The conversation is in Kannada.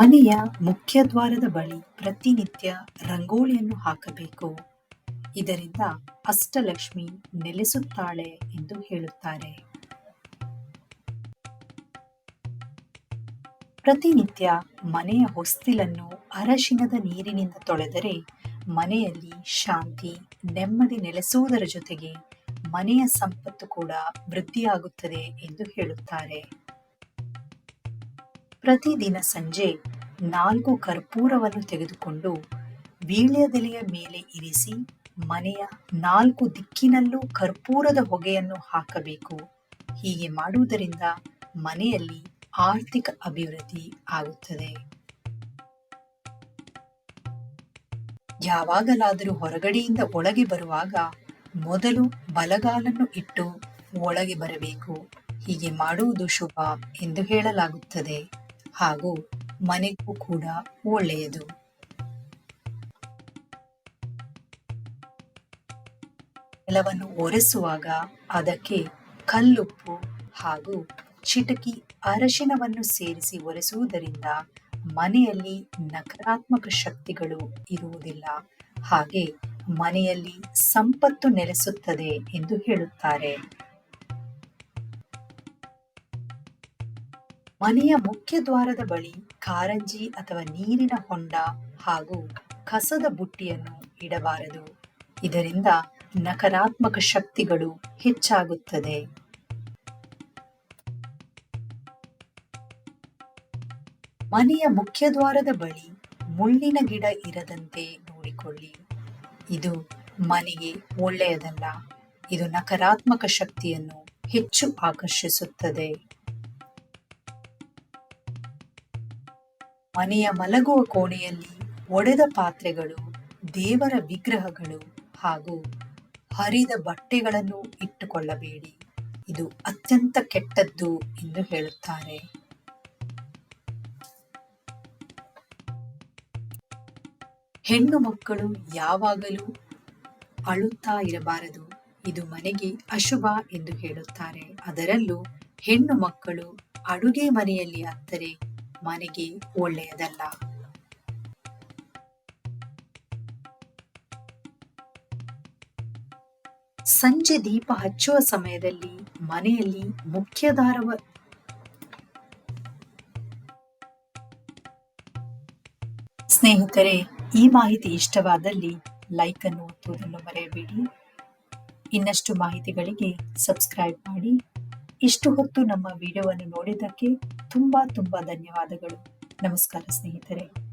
ಮನೆಯ ಮುಖ್ಯದ್ವಾರದ ಬಳಿ ಪ್ರತಿನಿತ್ಯ ರಂಗೋಲಿಯನ್ನು ಹಾಕಬೇಕು. ಇದರಿಂದ ಅಷ್ಟಲಕ್ಷ್ಮಿ ನೆಲೆಸುತ್ತಾಳೆ ಎಂದು ಹೇಳುತ್ತಾರೆ. ಪ್ರತಿನಿತ್ಯ ಮನೆಯ ಹೊಸ್ತಿಲನ್ನು ಅರಶಿನದ ನೀರಿನಿಂದ ತೊಳೆದರೆ ಮನೆಯಲ್ಲಿ ಶಾಂತಿ, ನೆಮ್ಮದಿ ನೆಲೆಸುವುದರ ಜೊತೆಗೆ ಮನೆಯ ಸಂಪತ್ತು ಕೂಡ ವೃದ್ಧಿಯಾಗುತ್ತದೆ ಎಂದು ಹೇಳುತ್ತಾರೆ. ಪ್ರತಿದಿನ ಸಂಜೆ ನಾಲ್ಕು ಕರ್ಪೂರವನ್ನು ತೆಗೆದುಕೊಂಡು ವೀಳ್ಯದೆಲೆಯ ಮೇಲೆ ಇರಿಸಿ ಮನೆಯ ನಾಲ್ಕು ದಿಕ್ಕಿನಲ್ಲೂ ಕರ್ಪೂರದ ಹೊಗೆಯನ್ನು ಹಾಕಬೇಕು. ಹೀಗೆ ಮಾಡುವುದರಿಂದ ಮನೆಯಲ್ಲಿ ಆರ್ಥಿಕ ಅಭಿವೃದ್ಧಿ ಆಗುತ್ತದೆ. ಯಾವಾಗಲಾದರೂ ಹೊರಗಡೆಯಿಂದ ಒಳಗೆ ಬರುವಾಗ ಮೊದಲು ಬಲಗಾಲನ್ನು ಇಟ್ಟು ಒಳಗೆ ಬರಬೇಕು. ಹೀಗೆ ಮಾಡುವುದು ಶುಭ ಎಂದು ಹೇಳಲಾಗುತ್ತದೆ. ಹಾಗೂ ಮನೆಗೂ ಕೂಡ ಒಳ್ಳೆಯದು. ನೆಲವನ್ನು ಒರೆಸುವಾಗ ಅದಕ್ಕೆ ಕಲ್ಲುಪ್ಪು ಹಾಗೂ ಚಿಟಕಿ ಅರಶಿನವನ್ನು ಸೇರಿಸಿ ಒರೆಸುವುದರಿಂದ ಮನೆಯಲ್ಲಿ ನಕಾರಾತ್ಮಕ ಶಕ್ತಿಗಳು ಇರುವುದಿಲ್ಲ. ಹಾಗೆ ಮನೆಯಲ್ಲಿ ಸಂಪತ್ತು ನೆಲೆಸುತ್ತದೆ ಎಂದು ಹೇಳುತ್ತಾರೆ. ಮನೆಯ ಮುಖ್ಯ ದ್ವಾರದ ಬಳಿ ಕಾರಂಜಿ ಅಥವಾ ನೀರಿನ ಹೊಂಡ ಹಾಗೂ ಕಸದ ಬುಟ್ಟಿಯನ್ನು ಇಡಬಾರದು. ಇದರಿಂದ ನಕಾರಾತ್ಮಕ ಶಕ್ತಿಗಳು ಹೆಚ್ಚಾಗುತ್ತದೆ. ಮನೆಯ ಮುಖ್ಯ ದ್ವಾರದ ಬಳಿ ಮುಳ್ಳಿನ ಗಿಡ ಇರದಂತೆ ನೋಡಿಕೊಳ್ಳಿ. ಇದು ಮನೆಗೆ ಒಳ್ಳೆಯದಲ್ಲ. ಇದು ನಕಾರಾತ್ಮಕ ಶಕ್ತಿಯನ್ನು ಹೆಚ್ಚು ಆಕರ್ಷಿಸುತ್ತದೆ. ಮನೆಯ ಮಲಗುವ ಕೋಣೆಯಲ್ಲಿ ಒಡೆದ ಪಾತ್ರೆಗಳು, ದೇವರ ವಿಗ್ರಹಗಳು ಹಾಗೂ ಹರಿದ ಬಟ್ಟೆಗಳನ್ನು ಇಟ್ಟುಕೊಳ್ಳಬೇಡಿ. ಇದು ಅತ್ಯಂತ ಕೆಟ್ಟದ್ದು ಎಂದು ಹೇಳುತ್ತಾರೆ. ಹೆಣ್ಣು ಮಕ್ಕಳು ಯಾವಾಗಲೂ ಅಳುತ್ತಾ ಇರಬಾರದು. ಇದು ಮನೆಗೆ ಅಶುಭ ಎಂದು ಹೇಳುತ್ತಾರೆ. ಅದರಲ್ಲೂ ಹೆಣ್ಣು ಮಕ್ಕಳು ಅಡುಗೆ ಮನೆಯಲ್ಲಿ ಅತ್ತರೆ ಮನೆಗೆ ಒಳ್ಳೆಯದಲ್ಲ. ಸಂಜೆ ದೀಪ ಹಚ್ಚುವ ಸಮಯದಲ್ಲಿ ಮನೆಯಲ್ಲಿ ಮುಖ್ಯ ದಾರವ ಸ್ನೇಹಿತರೆ, ಈ ಮಾಹಿತಿ ಇಷ್ಟವಾದಲ್ಲಿ ಲೈಕ್ ಅನ್ನು ಒತ್ತುವುದನ್ನು ಮರೆಯಬೇಡಿ. ಇನ್ನಷ್ಟು ಮಾಹಿತಿಗಳಿಗೆ ಸಬ್ಸ್ಕ್ರೈಬ್ ಮಾಡಿ. ಇಷ್ಟು ಹೊತ್ತು ನಮ್ಮ ವಿಡಿಯೋವನ್ನು ನೋಡಿದ್ದಕ್ಕೆ ತುಂಬಾ ತುಂಬಾ ಧನ್ಯವಾದಗಳು. ನಮಸ್ಕಾರ ಸ್ನೇಹಿತರೆ.